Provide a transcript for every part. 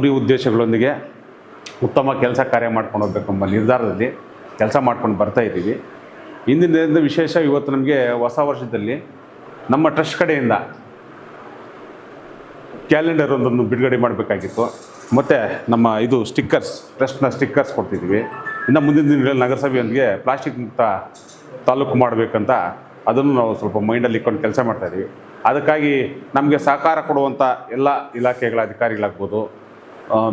ಗುರಿ ಉದ್ದೇಶಗಳೊಂದಿಗೆ ಉತ್ತಮ ಕೆಲಸ ಕಾರ್ಯ ಮಾಡ್ಕೊಂಡು ಹೋಗ್ಬೇಕೆಂಬ ನಿರ್ಧಾರದಲ್ಲಿ ಕೆಲಸ ಮಾಡ್ಕೊಂಡು ಬರ್ತಾ ಇದ್ದೀವಿ. ಇಂದಿನ ದಿನದ ವಿಶೇಷ ಇವತ್ತು ನಮಗೆ ಹೊಸ ವರ್ಷದಲ್ಲಿ ನಮ್ಮ ಟ್ರಸ್ಟ್ ಕಡೆಯಿಂದ ಕ್ಯಾಲೆಂಡರ್ ಒಂದನ್ನು ಬಿಡುಗಡೆ ಮಾಡಬೇಕಾಗಿತ್ತು. ಮತ್ತು ನಮ್ಮ ಇದು ಸ್ಟಿಕ್ಕರ್ಸ್, ಟ್ರಸ್ಟ್ನ ಸ್ಟಿಕ್ಕರ್ಸ್ ಕೊಡ್ತಿದ್ದೀವಿ. ಇನ್ನು ಮುಂದಿನ ದಿನಗಳಲ್ಲಿ ನಗರಸಭೆಯೊಂದಿಗೆ ಪ್ಲಾಸ್ಟಿಕ್ ಮುಕ್ತ ತಾಲೂಕು ಮಾಡಬೇಕಂತ ಅದನ್ನು ನಾವು ಸ್ವಲ್ಪ ಮೈಂಡಲ್ಲಿ ಇಟ್ಕೊಂಡು ಕೆಲಸ ಮಾಡ್ತಾಯಿದ್ದೀವಿ ಅದಕ್ಕಾಗಿ ನಮಗೆ ಸಹಕಾರ ಕೊಡುವಂಥ ಎಲ್ಲ ಇಲಾಖೆಗಳ ಅಧಿಕಾರಿಗಳಾಗ್ಬೋದು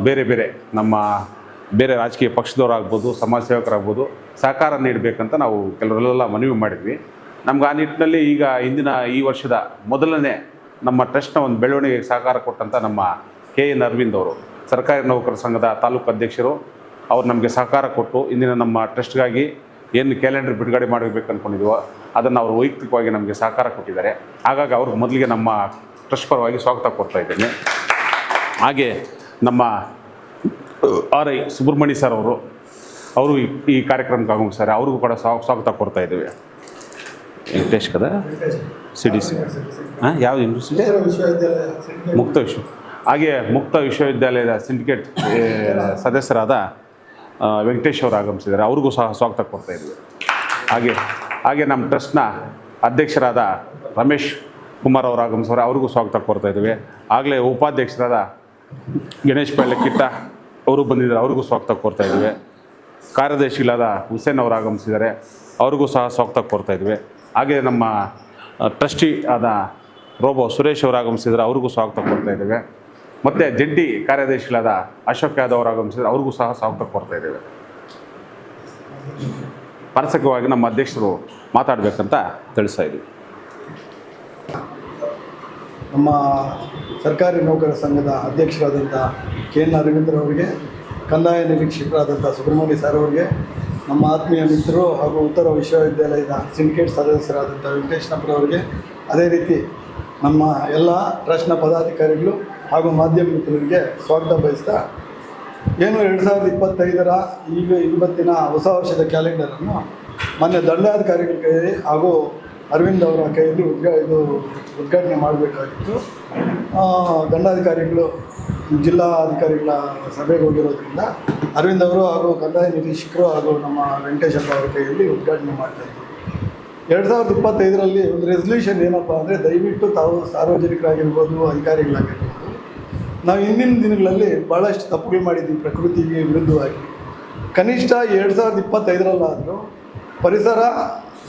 ಬೇರೆ ಬೇರೆ ನಮ್ಮ ಬೇರೆ ರಾಜಕೀಯ ಪಕ್ಷದವರಾಗ್ಬೋದು, ಸಮಾಜ ಸೇವಕರಾಗ್ಬೋದು ಸಹಕಾರ ನೀಡಬೇಕಂತ ನಾವು ಕೆಲವರೆಲ್ಲ ಮನವಿ ಮಾಡಿದ್ವಿ. ನಮ್ಗೆ ಆ ನಿಟ್ಟಿನಲ್ಲಿ ಈಗ ಇಂದಿನ ಈ ವರ್ಷದ ಮೊದಲನೇ ನಮ್ಮ ಟ್ರಸ್ಟ್ನ ಒಂದು ಬೆಳವಣಿಗೆಗೆ ಸಹಕಾರ ಕೊಟ್ಟಂಥ ನಮ್ಮ ಕೆ ಎನ್ ಅರವಿಂದ್ ಅವರು, ಸರ್ಕಾರಿ ನೌಕರ ಸಂಘದ ತಾಲೂಕು ಅಧ್ಯಕ್ಷರು, ಅವ್ರು ನಮಗೆ ಸಹಕಾರ ಕೊಟ್ಟು ಇಂದಿನ ನಮ್ಮ ಟ್ರಸ್ಟ್ಗಾಗಿ ಏನು ಕ್ಯಾಲೆಂಡರ್ ಬಿಡುಗಡೆ ಮಾಡಬೇಕು ಅಂದ್ಕೊಂಡಿದ್ವೋ ಅದನ್ನು ಅವರು ವೈಯಕ್ತಿಕವಾಗಿ ನಮಗೆ ಸಹಕಾರ ಕೊಟ್ಟಿದ್ದಾರೆ. ಹಾಗಾಗಿ ಅವ್ರಿಗೆ ಮೊದಲಿಗೆ ನಮ್ಮ ಟ್ರಸ್ಟ್ ಪರವಾಗಿ ಸ್ವಾಗತ ಕೊಡ್ತಾ ಇದ್ದೇನೆ. ಹಾಗೆ ನಮ್ಮ ಆರ್ ಐ ಸುಬ್ರಹ್ಮಣ್ಯ ಸರ್ ಅವರು ಅವರು ಈ- ಕಾರ್ಯಕ್ರಮಕ್ಕೆ ಆಗಮಿಸ್ತಾರೆ ಅವ್ರಿಗೂ ಕೂಡ ಸ್ವಾ- ಸ್ವಾಗತ ಕೊಡ್ತಾ ಇದ್ದೀವಿ. ವೆಂಕಟೇಶ್ ಕದ ಸಿ ಡಿ ಸಿ. ಹಾಂ ಯಾವ ಯೂನಿವರ್ಸಿಟಿ ಮುಕ್ತ ವಿಶ್ವ ಹಾಗೆ ಮುಕ್ತ ವಿಶ್ವವಿದ್ಯಾಲಯದ ಸಿಂಡಿಕೇಟ್ ಸದಸ್ಯರಾದ ವೆಂಕಟೇಶ್ ಅವರು ಆಗಮಿಸಿದ್ದಾರೆ. ಅವ್ರಿಗೂ ಸಹ ಸ್ವಾಗತ ಕೊಡ್ತಾ ಇದ್ದೀವಿ. ಹಾಗೆ ಹಾಗೆ ನಮ್ಮ ಟ್ರಸ್ಟ್ನ ಅಧ್ಯಕ್ಷರಾದ ರಮೇಶ್ ಕುಮಾರ್ ಅವರು ಆಗಮಿಸೋರು ಅವ್ರಿಗೂ ಸ್ವಾಗತ ಕೊಡ್ತಾ ಇದ್ದೀವಿ. ಆಗಲೇ ಉಪಾಧ್ಯಕ್ಷರಾದ ಗಣೇಶ್ ಕಿಟ್ಟ ಅವರು ಬಂದಿದ್ದಾರೆ, ಅವ್ರಿಗೂ ಸ್ವಾಗತ ಕೋರ್ತಾ ಇದ್ದೀವಿ ಕಾರ್ಯದರ್ಶಿಗಳಾದ ಹುಸೇನ್ ಅವರು ಆಗಮಿಸಿದ್ದಾರೆ, ಅವ್ರಿಗೂ ಸಹ ಸ್ವಾಗತ ಕೋರ್ತಾ ಇದ್ವಿ. ಹಾಗೆ ನಮ್ಮ ಟ್ರಸ್ಟಿ ಆದ ರೋಬೋ ಸುರೇಶ್ ಅವರು ಆಗಮಿಸಿದ್ರೆ ಅವ್ರಿಗೂ ಸ್ವಾಗತ ಕೋರ್ತಾ ಇದ್ದೇವೆ ಮತ್ತು ಜಂಟಿ ಕಾರ್ಯದರ್ಶಿಗಳಾದ ಅಶೋಕ್ ಯಾದವ್ ಅವರು ಆಗಮಿಸಿದ್ರೆ ಅವ್ರಿಗೂ ಸಹ ಸ್ವಾಗತ ಕೋರ್ತಾ ಇದ್ದೇವೆ ಪರಸಕವಾಗಿ ನಮ್ಮ ಅಧ್ಯಕ್ಷರು ಮಾತಾಡಬೇಕಂತ ತಿಳಿಸ್ತಾ ಇದ್ದೀವಿ ನಮ್ಮ ಸರ್ಕಾರಿ ನೌಕರರ ಸಂಘದ ಅಧ್ಯಕ್ಷರಾದಂಥ ಕೆ ಎನ್ ಅರವಿಂದ್ರವರಿಗೆ ಕಂದಾಯ ನಿರೀಕ್ಷಕರಾದಂಥ ಸುಬ್ರಹ್ಮಣ್ಯ ಸರ್ ಅವರಿಗೆ, ನಮ್ಮ ಆತ್ಮೀಯ ಮಿತ್ರರು ಹಾಗೂ ಉತ್ತರ ವಿಶ್ವವಿದ್ಯಾಲಯದ ಸಿಂಡಿಕೇಟ್ ಸದಸ್ಯರಾದಂಥ ವೆಂಕಟೇಶ್ನಪ್ಪರವರಿಗೆ ಅದೇ ರೀತಿ ನಮ್ಮ ಎಲ್ಲ ಟ್ರಸ್ಟ್ನ ಪದಾಧಿಕಾರಿಗಳು ಹಾಗೂ ಮಾಧ್ಯಮ ಮಿತ್ರರಿಗೆ ಸ್ವಾಗತ ಬಯಸ್ತಾ, ಏನು ಎರಡು ಸಾವಿರದ ಇಪ್ಪತ್ತೈದರ ಈಗ ಇವತ್ತಿನ ಹೊಸ ವರ್ಷದ ಕ್ಯಾಲೆಂಡರನ್ನು ಮೊನ್ನೆ ದಂಡಾಧಿಕಾರಿಗಳ ಕೈಯಲ್ಲಿ ಹಾಗೂ ಅರವಿಂದ್ ಅವರ ಕೈಯಲ್ಲಿ ಉದ್ಘಾ ಇದು ಉದ್ಘಾಟನೆ ಮಾಡಬೇಕಾಗಿತ್ತು. ಆ, ಜಿಲ್ಲಾ ಅಧಿಕಾರಿಗಳ ಸಭೆಗೆ ಹೋಗಿರೋದ್ರಿಂದ ಅರವಿಂದ್ ಅವರು ಹಾಗೂ ಕಂದಾಯ ನಿರೀಕ್ಷಕರು ಹಾಗೂ ನಮ್ಮ ವೆಂಕಟೇಶಪ್ಪ ಅವರ ಕೈಯಲ್ಲಿ ಉದ್ಘಾಟನೆ ಮಾಡ್ತಾ ಇದ್ದೀವಿ ಎರಡು ಸಾವಿರದ ಇಪ್ಪತ್ತೈದರಲ್ಲಿ ಒಂದು ರೆಸಲ್ಯೂಷನ್ ಏನಪ್ಪ ಅಂದರೆ ದಯವಿಟ್ಟು ತಾವು ಸಾರ್ವಜನಿಕರಾಗಿರ್ಬೋದು ಅಧಿಕಾರಿಗಳಾಗಿರ್ಬೋದು. ನಾವು ಹಿಂದಿನ ದಿನಗಳಲ್ಲಿ ಭಾಳಷ್ಟು ತಪ್ಪುಗಳು ಮಾಡಿದ್ದೀವಿ ಪ್ರಕೃತಿಗೆ ವಿರುದ್ಧವಾಗಿ. ಕನಿಷ್ಠ ಎರಡು ಸಾವಿರದ ಇಪ್ಪತ್ತೈದರಲ್ಲಾದರೂ ಪರಿಸರ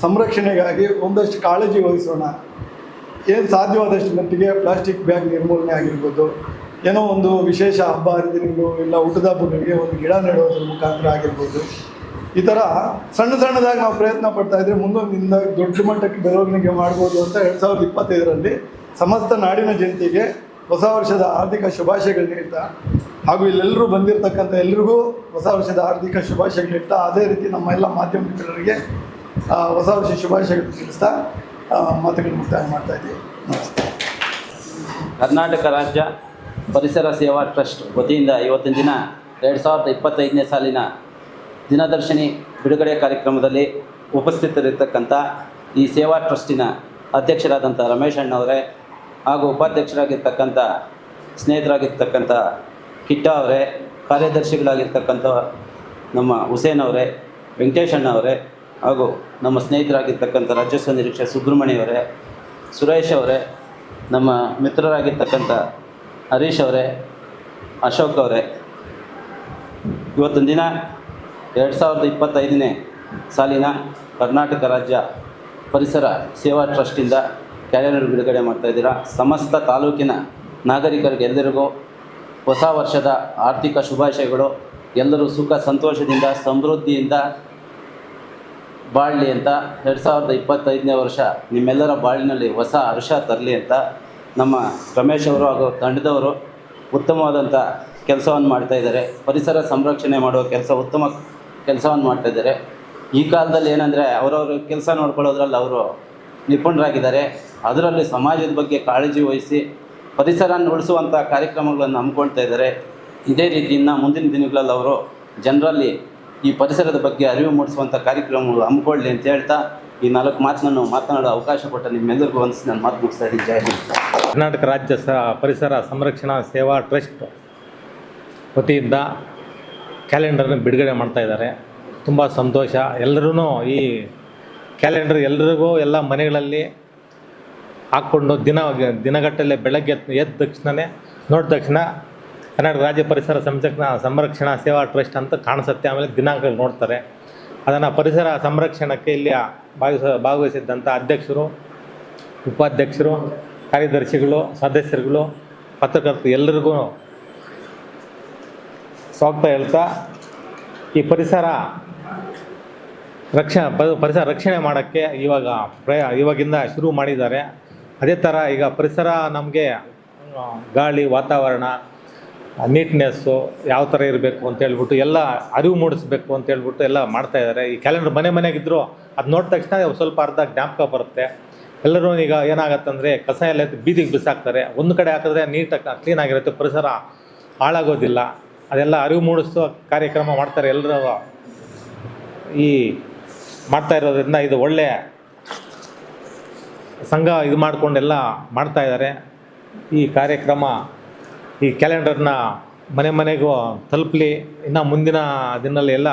ಸಂರಕ್ಷಣೆಗಾಗಿ ಒಂದಷ್ಟು ಕಾಳಜಿ ವಹಿಸೋಣ. ಏನು ಸಾಧ್ಯವಾದಷ್ಟು ಮಟ್ಟಿಗೆ ಪ್ಲಾಸ್ಟಿಕ್ ಬ್ಯಾಗ್ ನಿರ್ಮೂಲನೆ ಆಗಿರ್ಬೋದು, ಏನೋ ಒಂದು ವಿಶೇಷ ಹಬ್ಬ, ಹರಿದಿನಗಳು, ಇಲ್ಲ ಊಟದ ಹಬ್ಬಗಳಿಗೆ ಒಂದು ಗಿಡ ನೆಡೋದ್ರ ಮುಖಾಂತರ ಆಗಿರ್ಬೋದು. ಈ ಥರ ಸಣ್ಣ ಸಣ್ಣದಾಗಿ ನಾವು ಪ್ರಯತ್ನ ಪಡ್ತಾ ಇದ್ರೆ ಮುಂದೊಂದಿಂದ ದೊಡ್ಡ ಮಟ್ಟಕ್ಕೆ ಬೆಳವಣಿಗೆ ಮಾಡ್ಬೋದು ಅಂತ ಎರಡು ಸಾವಿರದ ಇಪ್ಪತ್ತೈದರಲ್ಲಿ ಸಮಸ್ತ ನಾಡಿನ ಜನತೆಗೆ ಹೊಸ ವರ್ಷದ ಆರ್ಥಿಕ ಶುಭಾಶಯಗಳು ನೀಡ್ತಾ ಹಾಗೂ ಇಲ್ಲೆಲ್ಲರೂ ಬಂದಿರತಕ್ಕಂಥ ಎಲ್ರಿಗೂ ಹೊಸ ವರ್ಷದ ಆರ್ಥಿಕ ಶುಭಾಶಯಗಳು ನೀಡ್ತಾ ಅದೇ ರೀತಿ ನಮ್ಮ ಎಲ್ಲ ಮಾಧ್ಯಮ ಮಿತ್ರರಿಗೆ ಹೊಸ ವರ್ಷ ಶುಭಾಶಯಗಳು ತಿಳಿಸ್ತಾ ಮಾತುಗಳು ಮುಕ್ತಾಯ ಮಾಡ್ತಾ ಇದ್ದೀವಿ. ಕರ್ನಾಟಕ ರಾಜ್ಯ ಪರಿಸರ ಸೇವಾ ಟ್ರಸ್ಟ್ ವತಿಯಿಂದ ಇವತ್ತಿನ ದಿನ ಎರಡು ಸಾವಿರದ ಇಪ್ಪತ್ತೈದನೇ ಸಾಲಿನ ದಿನದರ್ಶಿನಿ ಬಿಡುಗಡೆ ಕಾರ್ಯಕ್ರಮದಲ್ಲಿ ಉಪಸ್ಥಿತರಿರ್ತಕ್ಕಂಥ ಈ ಸೇವಾ ಟ್ರಸ್ಟಿನ ಅಧ್ಯಕ್ಷರಾದಂಥ ರಮೇಶ್ ಅಣ್ಣವರೇ ಹಾಗೂ ಉಪಾಧ್ಯಕ್ಷರಾಗಿರ್ತಕ್ಕಂಥ ಸ್ನೇಹಿತರಾಗಿರ್ತಕ್ಕಂಥ ಕಿಟ್ಟ ಅವರೇ, ಕಾರ್ಯದರ್ಶಿಗಳಾಗಿರ್ತಕ್ಕಂಥ ನಮ್ಮ ಹುಸೇನ್ ಅವರೇ, ವೆಂಕಟೇಶ್ ಅಣ್ಣ ಅವರೇ ಹಾಗೂ ನಮ್ಮ ಸ್ನೇಹಿತರಾಗಿರ್ತಕ್ಕಂಥ ರಾಜ್ಯಸ್ವ ನಿರೀಕ್ಷೆ ಸುಬ್ರಹ್ಮಣ್ಯವರೇ, ಸುರೇಶ್ ಅವರೇ, ನಮ್ಮ ಮಿತ್ರರಾಗಿರ್ತಕ್ಕಂಥ ಹರೀಶ್ ಅವರೇ, ಅಶೋಕ್ ಅವರೇ, ಇವತ್ತಿನ ದಿನ ಎರಡು ಸಾವಿರದ ಇಪ್ಪತ್ತೈದನೇ ಸಾಲಿನ ಕರ್ನಾಟಕ ರಾಜ್ಯ ಪರಿಸರ ಸೇವಾ ಟ್ರಸ್ಟಿಂದ ಕ್ಯಾಲೆಂಡರ್ ಬಿಡುಗಡೆ ಮಾಡ್ತಾ ಇದ್ದೀರಾ. ಸಮಸ್ತ ತಾಲೂಕಿನ ನಾಗರಿಕರಿಗೆ ಎಲ್ಲರಿಗೂ ಹೊಸ ವರ್ಷದ ಆರ್ಥಿಕ ಶುಭಾಶಯಗಳು. ಎಲ್ಲರೂ ಸುಖ, ಸಂತೋಷದಿಂದ, ಸಮೃದ್ಧಿಯಿಂದ ಬಾಳಲಿ ಅಂತ ಎರಡು ಸಾವಿರದ ಇಪ್ಪತ್ತೈದನೇ ವರ್ಷ ನಿಮ್ಮೆಲ್ಲರ ಬಾಳಿನಲ್ಲಿ ಹೊಸ ಹರ್ಷ ತರಲಿ ಅಂತ ನಮ್ಮ ರಮೇಶ್ ಅವರು ಹಾಗೂ ತಂಡದವರು ಉತ್ತಮವಾದಂಥ ಕೆಲಸವನ್ನು ಮಾಡ್ತಾ ಇದ್ದಾರೆ. ಪರಿಸರ ಸಂರಕ್ಷಣೆ ಮಾಡುವ ಕೆಲಸ, ಉತ್ತಮ ಕೆಲಸವನ್ನು ಮಾಡ್ತಾ ಇದ್ದಾರೆ. ಈ ಕಾಲದಲ್ಲಿ ಏನಂದರೆ ಅವರವರು ಕೆಲಸ ನೋಡ್ಕೊಳ್ಳೋದ್ರಲ್ಲಿ ಅವರು ನಿಪುಣರಾಗಿದ್ದಾರೆ. ಅದರಲ್ಲಿ ಸಮಾಜದ ಬಗ್ಗೆ ಕಾಳಜಿ ವಹಿಸಿ ಪರಿಸರನ ಉಳಿಸುವಂಥ ಕಾರ್ಯಕ್ರಮಗಳನ್ನು ಹಮ್ಮಿಕೊಳ್ತಾ ಇದ್ದಾರೆ. ಇದೇ ರೀತಿಯಿಂದ ಮುಂದಿನ ದಿನಗಳಲ್ಲಿ ಅವರು ಜನರಲ್ಲಿ ಈ ಪರಿಸರದ ಬಗ್ಗೆ ಅರಿವು ಮೂಡಿಸುವಂಥ ಕಾರ್ಯಕ್ರಮಗಳು ಹಮ್ಮಿಕೊಳ್ಳಿ ಅಂತ ಹೇಳ್ತಾ ಈ ನಾಲ್ಕು ಮಾತನ್ನು ಮಾತನಾಡೋ ಅವಕಾಶ ಕೊಟ್ಟ ನಿಮ್ಮೆಲ್ಲರಿಗೂ ವಂದಿಸಿ ನಾನು ಮಾತು ಮುಗಿಸ್ತಾ ಇದ್ದೀನಿ. ಜಯ ಕರ್ನಾಟಕ ರಾಜ್ಯ ಸ ಪರಿಸರ ಸಂರಕ್ಷಣಾ ಸೇವಾ ಟ್ರಸ್ಟ್ ವತಿಯಿಂದ ಕ್ಯಾಲೆಂಡರ್ನ ಬಿಡುಗಡೆ ಮಾಡ್ತಾ ಇದ್ದಾರೆ. ತುಂಬ ಸಂತೋಷ. ಎಲ್ಲರೂ ಈ ಕ್ಯಾಲೆಂಡರ್ ಎಲ್ರಿಗೂ ಎಲ್ಲ ಮನೆಗಳಲ್ಲಿ ಹಾಕ್ಕೊಂಡು ದಿನ ದಿನಗಟ್ಟಲೆ ಬೆಳಗ್ಗೆ ಎದ್ದ ತಕ್ಷಣವೇ ನೋಡಿದ ತಕ್ಷಣ ಕರ್ನಾಟಕ ರಾಜ್ಯ ಪರಿಸರ ಸಂರಕ್ಷಣಾ ಸಂರಕ್ಷಣಾ ಸೇವಾ ಟ್ರಸ್ಟ್ ಅಂತ ಕಾಣಿಸುತ್ತೆ. ಆಮೇಲೆ ದಿನಾಂಕಗಳು ನೋಡ್ತಾರೆ. ಅದನ್ನು ಪರಿಸರ ಸಂರಕ್ಷಣಕ್ಕೆ ಇಲ್ಲಿ ಭಾಗವಹಿಸ ಭಾಗವಹಿಸಿದ್ದಂಥ ಅಧ್ಯಕ್ಷರು, ಉಪಾಧ್ಯಕ್ಷರು, ಕಾರ್ಯದರ್ಶಿಗಳು, ಸದಸ್ಯರುಗಳು, ಪತ್ರಕರ್ತರು ಎಲ್ಲರಿಗೂ ಸ್ವಾಗತ ಹೇಳ್ತಾ, ಈ ಪರಿಸರ ರಕ್ಷ ಪರಿಸರ ರಕ್ಷಣೆ ಮಾಡೋಕ್ಕೆ ಇವಾಗ ಪ್ರಯ, ಇವಾಗಿಂದ ಶುರು ಮಾಡಿದ್ದಾರೆ. ಅದೇ ಥರ ಈಗ ಪರಿಸರ ನಮಗೆ ಗಾಳಿ, ವಾತಾವರಣ ನೀಟ್ನೆಸ್ಸು ಯಾವ ಥರ ಇರಬೇಕು ಅಂತ ಹೇಳ್ಬಿಟ್ಟು ಎಲ್ಲ ಅರಿವು ಮೂಡಿಸ್ಬೇಕು ಅಂತ ಹೇಳ್ಬಿಟ್ಟು ಎಲ್ಲ ಮಾಡ್ತಾ ಇದ್ದಾರೆ ಈ ಕ್ಯಾಲೆಂಡರ್ ಮನೆ ಮನೆಗಿದ್ದರೂ ಅದು ನೋಡಿದ ತಕ್ಷಣ ಸ್ವಲ್ಪ ಅರ್ಧ ಜ್ಞಾಪಕ ಬರುತ್ತೆ. ಎಲ್ಲರೂ ಈಗ ಏನಾಗತ್ತಂದರೆ ಕಸ ಎಲ್ಲ ಬೀದಿಗೆ ಬಿಸಾಕ್ತಾರೆ. ಒಂದು ಕಡೆ ಹಾಕಿದ್ರೆ ನೀಟಾಗಿ ಕ್ಲೀನ್ ಆಗಿರುತ್ತೆ, ಪರಿಸರ ಹಾಳಾಗೋದಿಲ್ಲ. ಅದೆಲ್ಲ ಅರಿವು ಮೂಡಿಸೋ ಕಾರ್ಯಕ್ರಮ ಮಾಡ್ತಾರೆ ಎಲ್ಲರೂ. ಈ ಮಾಡ್ತಾ ಇರೋದ್ರಿಂದ ಇದು ಒಳ್ಳೆಯ ಸಂಘ ಇದು ಮಾಡಿಕೊಂಡೆಲ್ಲ ಮಾಡ್ತಾ ಇದ್ದಾರೆ ಈ ಕಾರ್ಯಕ್ರಮ ಈ ಕ್ಯಾಲೆಂಡರ್ನ ಮನೆ ಮನೆಗೂ ತಲುಪಲಿ. ಇನ್ನು ಮುಂದಿನ ದಿನದಲ್ಲಿ ಎಲ್ಲ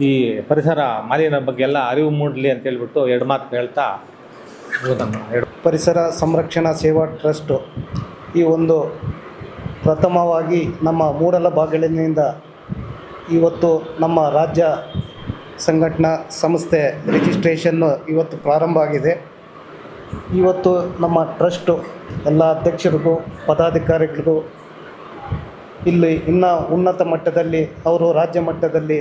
ಈ ಪರಿಸರ ಮಾಲಿನ್ಯ ಬಗ್ಗೆ ಎಲ್ಲ ಅರಿವು ಮೂಡಲಿ ಅಂತ ಹೇಳ್ಬಿಟ್ಟು ಎರಡು ಮಾತು ಹೇಳ್ತಾ ಪರಿಸರ ಸಂರಕ್ಷಣಾ ಸೇವಾ ಟ್ರಸ್ಟು ಈ ಒಂದು ಪ್ರಥಮವಾಗಿ ನಮ್ಮ ಮೂಡಲ ಬಾಗಿಲಿನಿಂದ ಇವತ್ತು ನಮ್ಮ ರಾಜ್ಯ ಸಂಘಟನಾ ಸಂಸ್ಥೆ ರಿಜಿಸ್ಟ್ರೇಷನ್ನು ಇವತ್ತು ಪ್ರಾರಂಭ ಆಗಿದೆ. ಇವತ್ತು ನಮ್ಮ ಟ್ರಸ್ಟು ಎಲ್ಲ ಅಧ್ಯಕ್ಷರಿಗೂ, ಪದಾಧಿಕಾರಿಗಳಿಗೂ ಇಲ್ಲಿ ಇನ್ನೂ ಉನ್ನತ ಮಟ್ಟದಲ್ಲಿ, ಅವರು ರಾಜ್ಯ ಮಟ್ಟದಲ್ಲಿ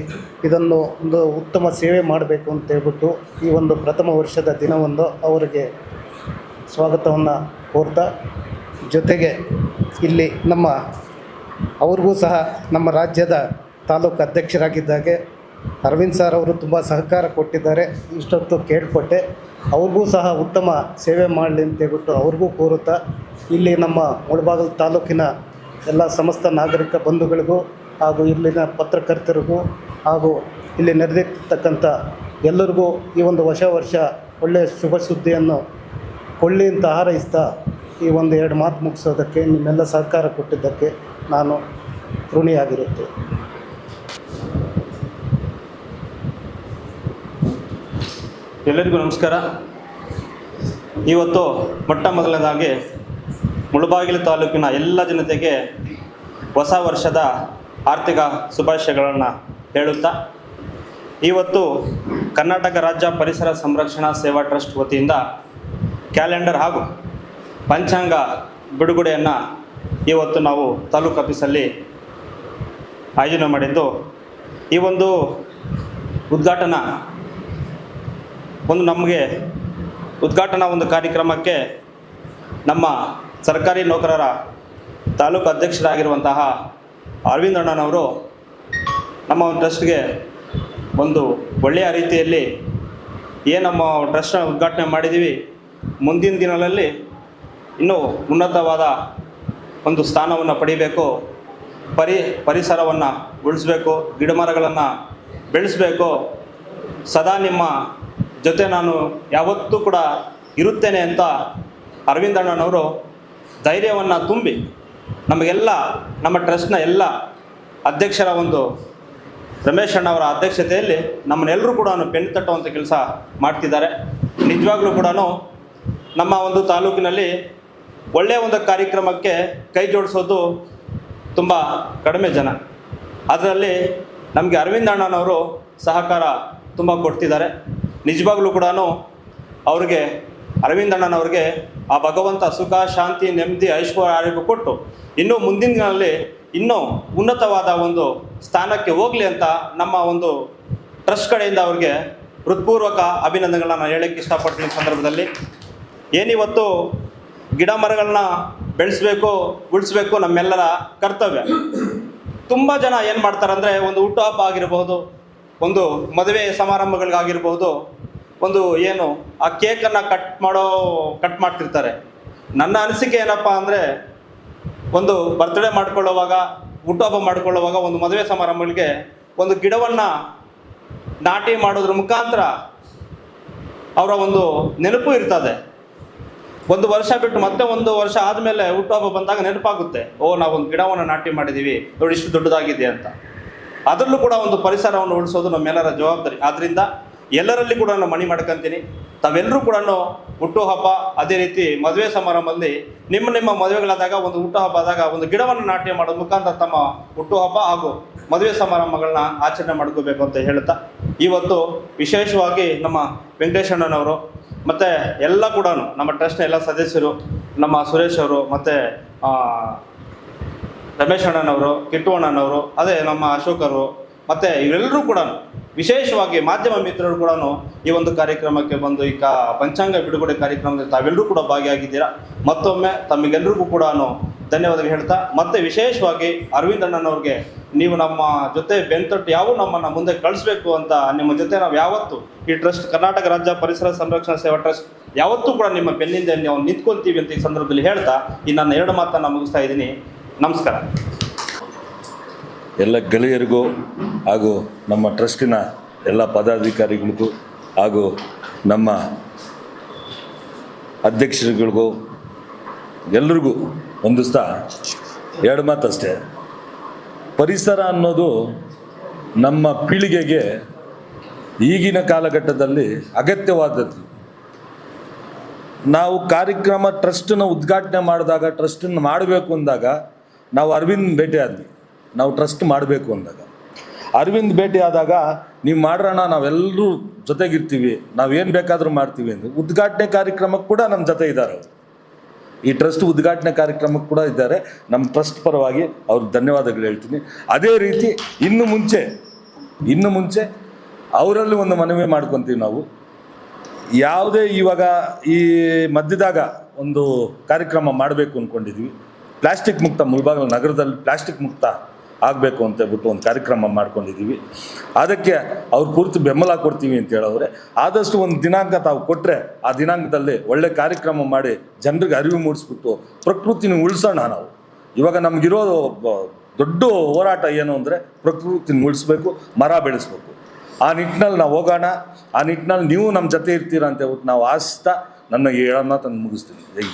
ಇದನ್ನು ಒಂದು ಉತ್ತಮ ಸೇವೆ ಮಾಡಬೇಕು ಅಂತ ಹೇಳ್ಬಿಟ್ಟು ಈ ಒಂದು ಪ್ರಥಮ ವರ್ಷದ ದಿನವೊಂದು ಅವರಿಗೆ ಸ್ವಾಗತವನ್ನು ಕೋರ್ತಾ, ಜೊತೆಗೆ ಇಲ್ಲಿ ನಮ್ಮ, ಅವ್ರಿಗೂ ಸಹ ನಮ್ಮ ರಾಜ್ಯದ ತಾಲೂಕು ಅಧ್ಯಕ್ಷರಾಗಿದ್ದಾಗೆ ಅರವಿಂದ್ ಸರ್ ಅವರು ತುಂಬ ಸಹಕಾರ ಕೊಟ್ಟಿದ್ದಾರೆ, ಇಷ್ಟೊತ್ತು ಕೇಳ್ಪಟ್ಟೆ. ಅವ್ರಿಗೂ ಸಹ ಉತ್ತಮ ಸೇವೆ ಮಾಡಲಿ ಅಂತ ಹೇಳ್ಬಿಟ್ಟು ಅವ್ರಿಗೂ ಕೋರುತ್ತಾ, ಇಲ್ಲಿ ನಮ್ಮ ಮುಳಬಾಗಿಲು ತಾಲೂಕಿನ ಎಲ್ಲ ಸಮಸ್ತ ನಾಗರಿಕ ಬಂಧುಗಳಿಗೂ ಹಾಗೂ ಇಲ್ಲಿನ ಪತ್ರಕರ್ತರಿಗೂ ಹಾಗೂ ಇಲ್ಲಿ ನಡೆದಿರ್ತಕ್ಕಂಥ ಎಲ್ಲರಿಗೂ ಈ ಒಂದು ಹೊಸ ವರ್ಷ ಒಳ್ಳೆಯ ಶುಭ ಸುದ್ದಿಯನ್ನು ಕೊಳ್ಳಿ ಅಂತ ಹಾರೈಸ್ತಾ ಈ ಒಂದು ಎರಡು ಮಾತು ಮುಗಿಸೋದಕ್ಕೆ ನಿಮ್ಮೆಲ್ಲ ಸಹಕಾರ ಕೊಟ್ಟಿದ್ದಕ್ಕೆ ನಾನು ಋಣಿಯಾಗಿರುತ್ತೆ ಎಲ್ಲರಿಗೂ ನಮಸ್ಕಾರ. ಇವತ್ತು ಮೊಟ್ಟ ಮೊದಲನೇದಾಗಿ ಮುಳಬಾಗಿಲು ತಾಲೂಕಿನ ಎಲ್ಲ ಜನತೆಗೆ ಹೊಸ ವರ್ಷದ ಆರ್ಥಿಕ ಶುಭಾಶಯಗಳನ್ನು ಹೇಳುತ್ತಾ, ಇವತ್ತು ಕರ್ನಾಟಕ ರಾಜ್ಯ ಪರಿಸರ ಸಂರಕ್ಷಣಾ ಸೇವಾ ಟ್ರಸ್ಟ್ ವತಿಯಿಂದ ಕ್ಯಾಲೆಂಡರ್ ಹಾಗೂ ಪಂಚಾಂಗ ಬಿಡುಗಡೆಯನ್ನು ಇವತ್ತು ನಾವು ತಾಲೂಕು ಆಫೀಸಲ್ಲಿ ಆಯೋಜನೆ ಮಾಡಿದ್ದು, ಈ ಒಂದು ಉದ್ಘಾಟನಾ ಒಂದು ನಮಗೆ ಉದ್ಘಾಟನಾ ಒಂದು ಕಾರ್ಯಕ್ರಮಕ್ಕೆ ನಮ್ಮ ಸರ್ಕಾರಿ ನೌಕರರ ತಾಲೂಕು ಅಧ್ಯಕ್ಷರಾಗಿರುವಂತಹ ಅರವಿಂದ್ ಅಣ್ಣನವರು ನಮ್ಮ ಒಂದು ಟ್ರಸ್ಟ್ಗೆ ಒಂದು ಒಳ್ಳೆಯ ರೀತಿಯಲ್ಲಿ ಏನು ನಮ್ಮ ಟ್ರಸ್ಟ್ನ ಉದ್ಘಾಟನೆ ಮಾಡಿದ್ದೀವಿ, ಮುಂದಿನ ದಿನಗಳಲ್ಲಿ ಇನ್ನೂ ಉನ್ನತವಾದ ಒಂದು ಸ್ಥಾನವನ್ನು ಪಡಿಬೇಕು, ಪರಿ, ಪರಿಸರವನ್ನು ಉಳಿಸ್ಬೇಕು, ಗಿಡಮರಗಳನ್ನು ಬೆಳೆಸಬೇಕು. ಸದಾ ನಿಮ್ಮ ಜೊತೆ ನಾನು ಯಾವತ್ತೂ ಕೂಡ ಇರುತ್ತೇನೆ ಅಂತ ಅರವಿಂದಣ್ಣನವರು ಧೈರ್ಯವನ್ನು ತುಂಬಿ ನಮಗೆಲ್ಲ, ನಮ್ಮ ಟ್ರಸ್ಟ್ನ ಎಲ್ಲ ಅಧ್ಯಕ್ಷರ ಒಂದು ರಮೇಶ್ ಅಣ್ಣವರ ಅಧ್ಯಕ್ಷತೆಯಲ್ಲಿ ನಮ್ಮನ್ನೆಲ್ಲರೂ ಕೂಡ ಬೆನ್ನು ತಟ್ಟುವಂಥ ಕೆಲಸ ಮಾಡ್ತಿದ್ದಾರೆ. ನಿಜವಾಗ್ಲೂ ಕೂಡ ನಮ್ಮ ಒಂದು ತಾಲೂಕಿನಲ್ಲಿ ಒಳ್ಳೆಯ ಒಂದು ಕಾರ್ಯಕ್ರಮಕ್ಕೆ ಕೈ ಜೋಡಿಸೋದು ತುಂಬ ಕಡಿಮೆ ಜನ. ಅದರಲ್ಲಿ ನಮಗೆ ಅರವಿಂದ ಅಣ್ಣನವರು ಸಹಕಾರ ತುಂಬ ಕೊಡ್ತಿದ್ದಾರೆ. ನಿಜವಾಗ್ಲೂ ಕೂಡ ಅವ್ರಿಗೆ, ಅರವಿಂದ ಅಣ್ಣನವ್ರಿಗೆ ಆ ಭಗವಂತ ಸುಖ, ಶಾಂತಿ, ನೆಮ್ಮದಿ, ಐಶ್ವರ್ಯ, ಆರೋಗ್ಯ ಕೊಟ್ಟು ಇನ್ನೂ ಮುಂದಿನ ದಿನಗಳಲ್ಲಿ ಇನ್ನೂ ಉನ್ನತವಾದ ಒಂದು ಸ್ಥಾನಕ್ಕೆ ಹೋಗಲಿ ಅಂತ ನಮ್ಮ ಒಂದು ಟ್ರಸ್ಟ್ ಕಡೆಯಿಂದ ಅವ್ರಿಗೆ ಹೃತ್ಪೂರ್ವಕ ಅಭಿನಂದನೆಗಳನ್ನ ನಾನು ಹೇಳಕ್ಕೆ ಇಷ್ಟಪಡ್ತೀನಿ ಸಂದರ್ಭದಲ್ಲಿ. ಏನಿವತ್ತು ಗಿಡ ಮರಗಳನ್ನ ಬೆಳೆಸಬೇಕು, ಉಳಿಸ್ಬೇಕು ನಮ್ಮೆಲ್ಲರ ಕರ್ತವ್ಯ. ತುಂಬ ಜನ ಏನು ಮಾಡ್ತಾರೆ ಅಂದರೆ ಒಂದು ಹುಟ್ಟುಹಬ್ಬ ಆಗಿರಬಹುದು ಒಂದು ಮದುವೆ ಸಮಾರಂಭಗಳಿಗಾಗಿರ್ಬೋದು ಒಂದು ಏನು, ಆ ಕೇಕನ್ನು ಕಟ್ ಮಾಡೋ, ಕಟ್ ಮಾಡ್ತಿರ್ತಾರೆ. ನನ್ನ ಅನಿಸಿಕೆ ಏನಪ್ಪ ಅಂದರೆ, ಒಂದು ಬರ್ತ್ಡೇ ಮಾಡ್ಕೊಳ್ಳೋವಾಗ, ಹುಟ್ಟುಹಬ್ಬ ಮಾಡ್ಕೊಳ್ಳೋವಾಗ ಒಂದು ಮದುವೆ ಸಮಾರಂಭಗಳಿಗೆ ಒಂದು ಗಿಡವನ್ನು ನಾಟಿ ಮಾಡೋದ್ರ ಮುಖಾಂತರ ಅವರ ಒಂದು ನೆನಪು ಇರ್ತದೆ. ಒಂದು ವರ್ಷ ಬಿಟ್ಟು ಮತ್ತೆ ಒಂದು ವರ್ಷ ಆದಮೇಲೆ ಹುಟ್ಟುಹಬ್ಬ ಬಂದಾಗ ನೆನಪಾಗುತ್ತೆ. ಓ, ನಾವೊಂದು ಗಿಡವನ್ನು ನಾಟಿ ಮಾಡಿದ್ದೀವಿ ನೋಡಿ, ಇಷ್ಟು ದೊಡ್ಡದಾಗಿದೆ ಅಂತ. ಅದರಲ್ಲೂ ಕೂಡ ಒಂದು ಪರಿಸರವನ್ನು ಉಳಿಸೋದು ನಮ್ಮೆಲ್ಲರ ಜವಾಬ್ದಾರಿ. ಆದ್ದರಿಂದ ಎಲ್ಲರಲ್ಲಿ ಕೂಡ ನಾನು ಮಣಿ ಮಾಡ್ಕೊಂತೀನಿ. ತಾವೆಲ್ಲರೂ ಕೂಡ ಹುಟ್ಟುಹಬ್ಬ ಅದೇ ರೀತಿ ಮದುವೆ ಸಮಾರಂಭದಲ್ಲಿ ನಿಮ್ಮ ನಿಮ್ಮ ಮದುವೆಗಳಾದಾಗ, ಒಂದು ಹುಟ್ಟುಹಬ್ಬ ಆದಾಗ, ಒಂದು ಗಿಡವನ್ನು ನಾಟ್ಯ ಮಾಡೋ ಮುಖಾಂತರ ತಮ್ಮ ಹುಟ್ಟುಹಬ್ಬ ಹಾಗೂ ಮದುವೆ ಸಮಾರಂಭಗಳನ್ನ ಆಚರಣೆ ಮಾಡ್ಕೋಬೇಕು ಅಂತ ಹೇಳ್ತಾ ಇವತ್ತು ವಿಶೇಷವಾಗಿ ನಮ್ಮ ವೆಂಕಟೇಶಣ್ಣನವರು ಮತ್ತು ಎಲ್ಲ ಕೂಡ ನಮ್ಮ ಟ್ರಸ್ಟ್ನ ಎಲ್ಲ ಸದಸ್ಯರು, ನಮ್ಮ ಸುರೇಶ್ ಅವರು, ಮತ್ತು ರಮೇಶ್ ಅಣ್ಣನವರು, ಕಿಟ್ಟು ಅಣ್ಣನವರು, ಅದೇ ನಮ್ಮ ಅಶೋಕರು, ಮತ್ತು ಇವರೆಲ್ಲರೂ ಕೂಡ ವಿಶೇಷವಾಗಿ ಮಾಧ್ಯಮ ಮಿತ್ರರು ಕೂಡ ಈ ಒಂದು ಕಾರ್ಯಕ್ರಮಕ್ಕೆ ಬಂದು ಈ ಕಾ ಪಂಚಾಂಗ ಬಿಡುಗಡೆ ಕಾರ್ಯಕ್ರಮದಲ್ಲಿ ತಾವೆಲ್ಲರೂ ಕೂಡ ಭಾಗಿಯಾಗಿದ್ದೀರಾ? ಮತ್ತೊಮ್ಮೆ ತಮಗೆಲ್ಲರಿಗೂ ಕೂಡ ಧನ್ಯವಾದಗಳು ಹೇಳ್ತಾ, ಮತ್ತೆ ವಿಶೇಷವಾಗಿ ಅರವಿಂದ್ ಅಣ್ಣನವ್ರಿಗೆ ನೀವು ನಮ್ಮ ಜೊತೆ ಬೆಂತೊಟ್ಟು ಯಾವ ನಮ್ಮನ್ನು ಮುಂದೆ ಕಳಿಸ್ಬೇಕು ಅಂತ ನಿಮ್ಮ ಜೊತೆ ನಾವು ಯಾವತ್ತು ಈ ಟ್ರಸ್ಟ್, ಕರ್ನಾಟಕ ರಾಜ್ಯ ಪರಿಸರ ಸಂರಕ್ಷಣಾ ಸೇವಾ ಟ್ರಸ್ಟ್ ಯಾವತ್ತೂ ಕೂಡ ನಿಮ್ಮ ಬೆನ್ನಿಂದ ನಾವು ನಿಂತ್ಕೊಳ್ತೀವಿ ಅಂತ ಈ ಸಂದರ್ಭದಲ್ಲಿ ಹೇಳ್ತಾ, ಈ ನನ್ನ ಎರಡು ಮಾತನ್ನು ಮುಗಿಸ್ತಾ ಇದ್ದೀನಿ. ನಮಸ್ಕಾರ. ಎಲ್ಲ ಗೆಳೆಯರಿಗೂ ಹಾಗೂ ನಮ್ಮ ಟ್ರಸ್ಟಿನ ಎಲ್ಲ ಪದಾಧಿಕಾರಿಗಳಿಗೂ ಹಾಗೂ ನಮ್ಮ ಅಧ್ಯಕ್ಷರುಗಳಿಗೂ ಎಲ್ರಿಗೂ ಹೊಂದಿಸ್ತಾ ಎರಡು ಮಾತಷ್ಟೇ. ಪರಿಸರ ಅನ್ನೋದು ನಮ್ಮ ಪೀಳಿಗೆಗೆ ಈಗಿನ ಕಾಲಘಟ್ಟದಲ್ಲಿ ಅಗತ್ಯವಾದದ್ದು. ನಾವು ಕಾರ್ಯಕ್ರಮ ಟ್ರಸ್ಟನ್ನು ಉದ್ಘಾಟನೆ ಮಾಡಿದಾಗ ಟ್ರಸ್ಟನ್ನು ಮಾಡಬೇಕು ಅಂದಾಗ ನಾವು ಅರವಿಂದ್ ಭೇಟಿ ಆದ್ವಿ ನಾವು ಟ್ರಸ್ಟ್ ಮಾಡಬೇಕು ಅಂದಾಗ. ಅರವಿಂದ್ ಭೇಟಿ ಆದಾಗ, ನೀವು ಮಾಡ್ರೋಣ ನಾವೆಲ್ಲರೂ ಜೊತೆಗಿರ್ತೀವಿ, ನಾವೇನು ಬೇಕಾದರೂ ಮಾಡ್ತೀವಿ ಅಂದರೆ. ಉದ್ಘಾಟನೆ ಕಾರ್ಯಕ್ರಮಕ್ಕೆ ಕೂಡ ನಮ್ಮ ಜೊತೆ ಇದ್ದಾರೆ ಈ ಟ್ರಸ್ಟ್ ಉದ್ಘಾಟನೆ ಕಾರ್ಯಕ್ರಮಕ್ಕೆ ಕೂಡ ಇದ್ದಾರೆ. ನಮ್ಮ ಟ್ರಸ್ಟ್ ಪರವಾಗಿ ಅವ್ರಿಗೆ ಧನ್ಯವಾದಗಳು ಹೇಳ್ತೀನಿ. ಅದೇ ರೀತಿ, ಇನ್ನು ಮುಂಚೆ ಇನ್ನು ಮುಂಚೆ ಅವರಲ್ಲಿ ಒಂದು ಮನವಿ ಮಾಡ್ಕೊತೀವಿ ನಾವು. ಯಾವುದೇ ಇವಾಗ ಈ ಮಧ್ಯದಾಗ ಒಂದು ಕಾರ್ಯಕ್ರಮ ಮಾಡಬೇಕು ಅಂದ್ಕೊಂಡಿದ್ವಿ ಪ್ಲಾಸ್ಟಿಕ್ ಮುಕ್ತ ಮುಳಬಾಗಿಲು ನಗರದಲ್ಲಿ ಪ್ಲಾಸ್ಟಿಕ್ ಮುಕ್ತ ಆಗಬೇಕು ಅಂತ ಹೇಳ್ಬಿಟ್ಟು ಒಂದು ಕಾರ್ಯಕ್ರಮ ಮಾಡ್ಕೊಂಡಿದ್ದೀವಿ. ಅದಕ್ಕೆ ಅವ್ರು ಕುರಿತು ಬೆಂಬಲ ಕೊಡ್ತೀವಿ ಅಂತ ಹೇಳೋದ್ರೆ ಆದಷ್ಟು ಒಂದು ದಿನಾಂಕ ತಾವು ಕೊಟ್ಟರೆ ಆ ದಿನಾಂಕದಲ್ಲಿ ಒಳ್ಳೆ ಕಾರ್ಯಕ್ರಮ ಮಾಡಿ ಜನರಿಗೆ ಅರಿವು ಮೂಡಿಸ್ಬಿಟ್ಟು ಪ್ರಕೃತಿನ ಉಳಿಸೋಣ ನಾವು. ಇವಾಗ ನಮಗಿರೋದು ಒಬ್ಬ ದೊಡ್ಡ ಹೋರಾಟ ಏನು ಅಂದರೆ ಪ್ರಕೃತಿನ ಉಳಿಸ್ಬೇಕು, ಮರ ಬೆಳೆಸ್ಬೇಕು. ಆ ನಿಟ್ಟಿನಲ್ಲಿ ನಾವು ಹೋಗೋಣ, ಆ ನಿಟ್ಟಿನಲ್ಲಿ ನೀವು ನಮ್ಮ ಜೊತೆ ಇರ್ತೀರ ಅಂತ ಹೇಳ್ಬಿಟ್ಟು ನಾವು ಆಸ್ತಾ ನನ್ನ ಹೇಳೋಣ ತಂದು ಮುಗಿಸ್ತೀನಿ.